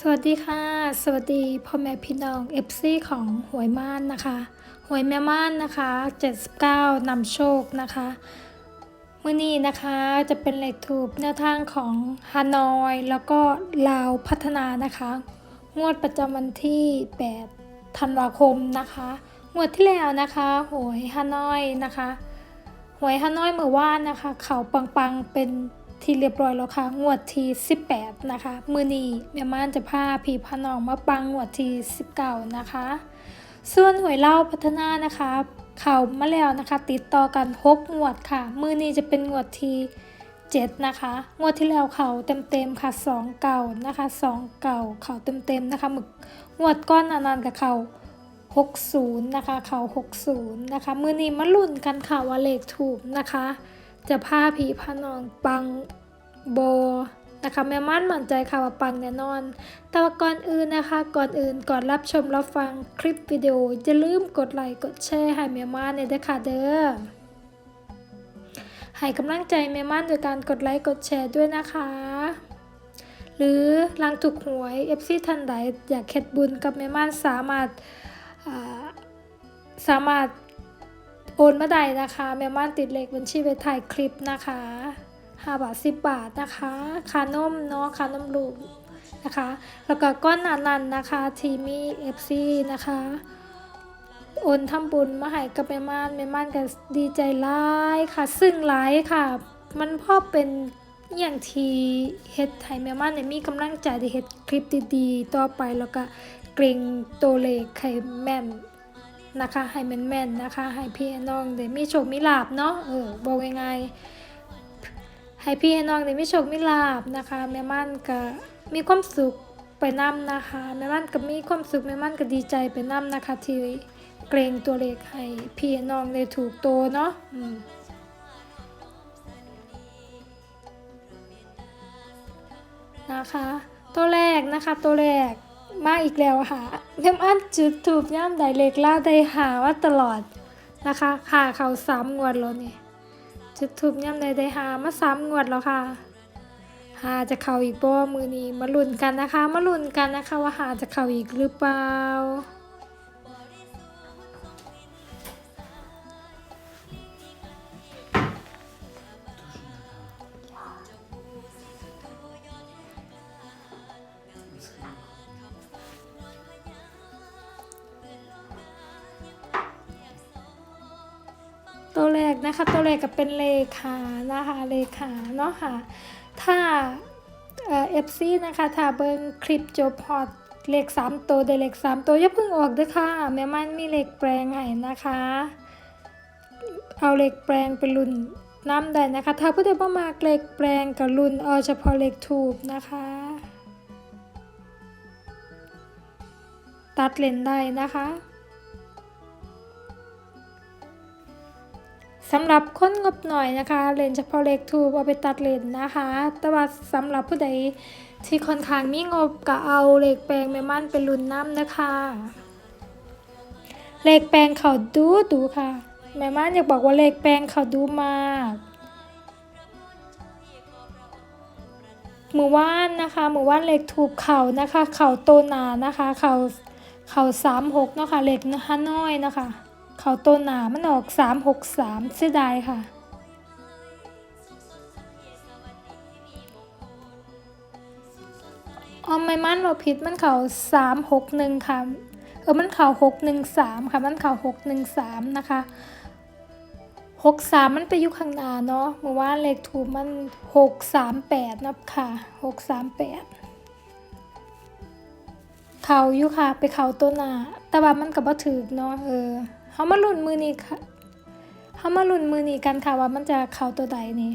สวัสดีค่ะ สวัสดีพ่อแม่พี่น้อง FC ของหวยม่านนะคะหวยแม่ม่านนะคะ 79นำโชคนะคะมื่อนี้นะคะจะเป็นเลขถูกแนวทางของฮานอย แล้วก็ลาวพัฒนานะคะ งวดประจำวันที่ 8 ธันวาคมนะคะ งวดที่แล้วนะคะหวยฮานอยนะคะหวยฮานอยเมื่อวานนะคะ เขาปังๆเป็น ที่เรียบร้อยแล้วค่ะงวดที่ 18 นะคะ มือนีแม่ม่านจะพาพี่พานองมาปังงวดที่ 19 นะคะ ส่วนหวยเล่าพัฒนานะคะ เข่ามาแล้วนะคะ ติดต่อกัน6งวดค่ะ มือนี้จะเป็นงวดที่7นะคะ งวดที่แล้วเขาเต็มๆค่ะ 2 เก่านะคะ 2 เก่าเขาเต็มๆนะคะหมึกงวดก้อนนานๆกับเขา60 นะคะ เขา60 นะคะ มือนี้มาลุ้นกันค่ะว่าเลขถูกนะคะ จะพาผีพานองปังโบนะคะแม่ม่านมั่นใจค่ะว่าปังแน่นอน แต่ว่าก่อนอื่นนะคะ ก่อนอื่นก่อนรับชมรับฟังคลิปวิดีโออย่าลืมกดไลค์กดแชร์ให้แม่ม่านเนี่ยด้วยค่ะเด้อให้กำลังใจแม่ม่านโดยการกดไลค์กดแชร์ด้วยนะคะ หรือลังถูกหวย FC ท่านใดอยากเค็ดบุญกับแม่ม่านสามารถสามารถ โอนมาได้นะคะแม่ม่านติดเลขบัญชีไปถ่ายคลิปนะคะ5บาท10 บาทนะคะคานมเนาะคานมลูกนะคะ แล้วก็ก้อนนานันนะคะทีมี FC นะคะโอนทำบุญมาให้กับแม่ม่านแม่ม่านก็ดีใจร้ายค่ะ ซึ่งร้ายค่ะ มันพ่อเป็นอย่างทีเฮ็ดให้แม่ม่านเนี่ยมีกำลังใจที่เฮ็ดคลิปดีๆ ต่อไปแล้วก็เกรงตัวเลขให้แม่น นะคะ ให้แม่นๆนะคะ ให้พี่น้องได้มีโชคมีลาบเนาะเออบอกง่ายๆให้พี่น้องได้มีโชคมีลาบนะคะ แม่ม่นก็มีความสุขไปนํนะคะ แม่ม่นก็มีความสุขแม่ม่นก็ดีใจไปนํนะคะที่เกรงตัวเลขให้พี่น้องได้ถูกโตวเนาะอืมนะคะ ตัวแรกนะคะตัวแรก มาอีกแล้วค่ะแม่ม่านจุดถูกย่ามใดเล็กล่าได้หาว่าตลอดนะคะค่ะเขาสามงวดแล้วนี่จุดถูกย่ามใดได้หามาสามงวดแล้วค่ะหาจะเข่าอีกบ่มือนี้มาลุ้นกันนะคะ มาลุ้นกันนะคะว่าหาจะเข่าอีกหรือเปล่า กก็เป็นเลขานะคะเลขาเนาะค่ะถ้าเอฟซีนะคะถ้าเบิ่งคลิปจบพอดเลขสามตัวได้เลขสามตัวอย่าเพิ่งออกเด้วยค่ะแม่มันมีเลขแปลงให้นะคะ เอาเลขแปลงไปรุ่นน้ำได้นะคะ ถ้าผู้ใดบ่มากเลขแปลงกับรุ่นเอาเฉพาะเลขถูกนะคะ ตัดเลนได้นะคะ สำหรับคนงบหน่อยนะคะเลนเฉพาะเลขทูบเอาไปตัดเลนนะคะ แต่ว่าสำหรับผู้ใดที่ค่อนข้างมีงบก็เอาเลขแปลงแม่มั่นไปลุ้นน้ำนะคะ เลขแปลงเขาดูดูค่ะ แม่มั่นอยากบอกว่าเลขแปลงเขาดูมากมือว่านนะคะมือว่านเลขถูกเข่านะคะ เข่าโตนานะคะ เข่าเข่าสามหกเนาะค่ะเลขห้าน้อยนะคะ เขาโตหนามันออกสามหกสามเสียดายค่ะ ออมไม่มั่นว่าผิดมันเขาสามหกหนึ่งค่ะ เออมันเขาหกหนึ่งสามค่ะ มันเขาหกหนึ่งสามนะคะหกสามมันไปอยู่ข้างหน้าเนาะเมื่อวานเลขถูกมันหกสามแปดนับค่ะหกสามแปดเขาอยู่ค่ะ ไปเขาตัวหน้าแต่ว่ามันก็บ่ถึกเนาะเออ เฮามาลุ้นมือนี้ค่ะเฮามาลุ้นมือนี้กันค่ะว่ามันจะเข้าตัวใดนี่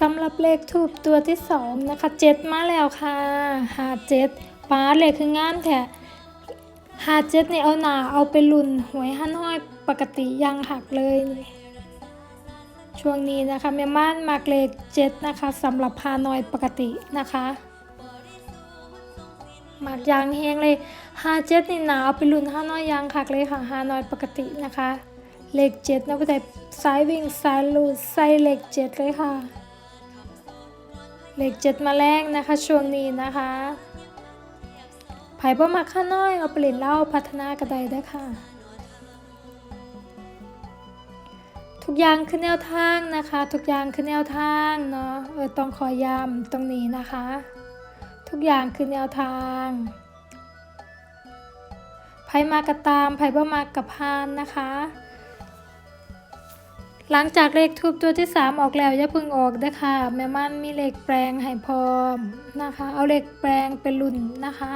สำหรับเลขทูบตัวที่สองนะคะเจ็ดมาแล้วค่ะหาเจ็ดป้าเลขคืองามแท้หาเจ็ดนี่เอาหนาเอาไปลุ่นหวยหันห้อยปกติยังหักเลย ช่วงนี้นะคะแม่ม่านมากเลขเจ็ดนะคะสำหรับพานอยปกตินะคะมากยางแห้งเลยหาเจ็ดนี่หนาเอาไปลุ่นห้าน้อยยังหักเลยค่ะหานอยปกตินะคะเลขเจ็ดนะผู้ใดสายวิ่งสายลูดใส่เลขเจ็ดเลยค่ะ เลขเจ็ดมาแรงนะคะช่วงนี้นะคะไผ่บ่มาข้าน้อยเอาไปเล่นเล่าพัฒนากระไดได้ค่ะ ทุกอย่างคือแนวทางนะคะ ทุกอย่างคือแนวทางเนาะเออต้องขอย้ำตรงนี้นะคะ ทุกอย่างคือแนวทางไผ่มากระตามไผ่บ่มากระพานนะคะ หลังจากเลขทูบตัวที่ 3 ออกแล้วอย่าพึ่งออกนะคะแม่มันมีเลขแปลงให้พร้อมนะคะ เอาเลขแปลงเป็นรุ่นนะคะ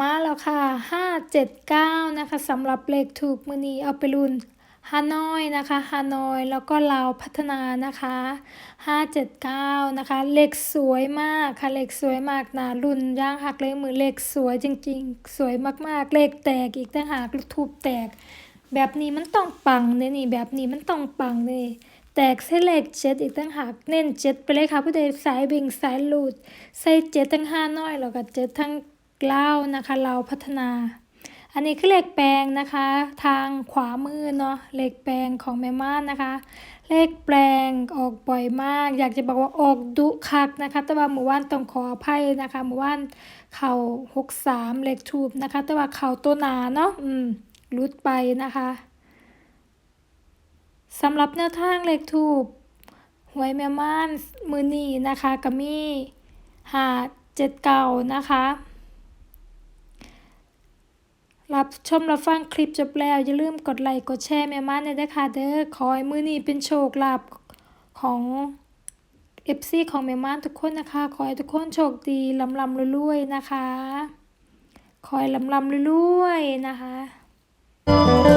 มาแล้วค่ะ 579 นะคะสำหรับเลขถูกมือนีเอาไปรุ่นฮานอยนะคะฮานอยแล้วก็ลาวพัฒนานะคะ 579 นะคะ เลขสวยมากค่ะ เลขสวยมากนะรุ่นย่างหักเลยมือเลขสวยจริงๆ สวยมากๆ เลขแตกอีกต่างหากลูกทูบแตก แบบนี้มันต้องปังเนี่ยนี่แบบนี้มันต้องปังเลยแตกเส้นเลขเจ็ดอีกตั้งหากเน้นเจ็ดไปเลยค่ะผู้ใดสายบิ่งสายหลุดใส่เจ็ดทั้งห้าน้อยแล้วก็เจ็ดทั้ง เล่าวนะคะเราพัฒนา อันนี้คือเลขแปลงนะคะ ทางขวามือเนาะเลขแปลงของแม่ม่านนะคะ เลขแปลงออกบ่อยมาก อยากจะบอกว่าออกดุคักนะคะ แต่ว่าหมู่บ้านต้องขออภัยนะคะ หมู่บ้านเข่าหกสามเลขทูบนะคะ แต่ว่าเข่าตัวหนาเนาะอืมรุดไปนะคะสำหรับแนวทางเลขทูบหวยแม่ม่านมือนีนะคะก็มีหาเจ็ดเก่านะคะ รับชมรับฟังคลิปจบแล้ว อย่าลืมกดไลค์กดแชร์แม่ม่านเลยนะคะเด้อขอให้มือนี้เป็นโชคลาภของเอฟซีของแม่ม่านทุกคนนะคะ ขอให้ทุกคนโชคดีลำลำรวยๆนะคะ ขอให้ลำลำรวยๆนะคะ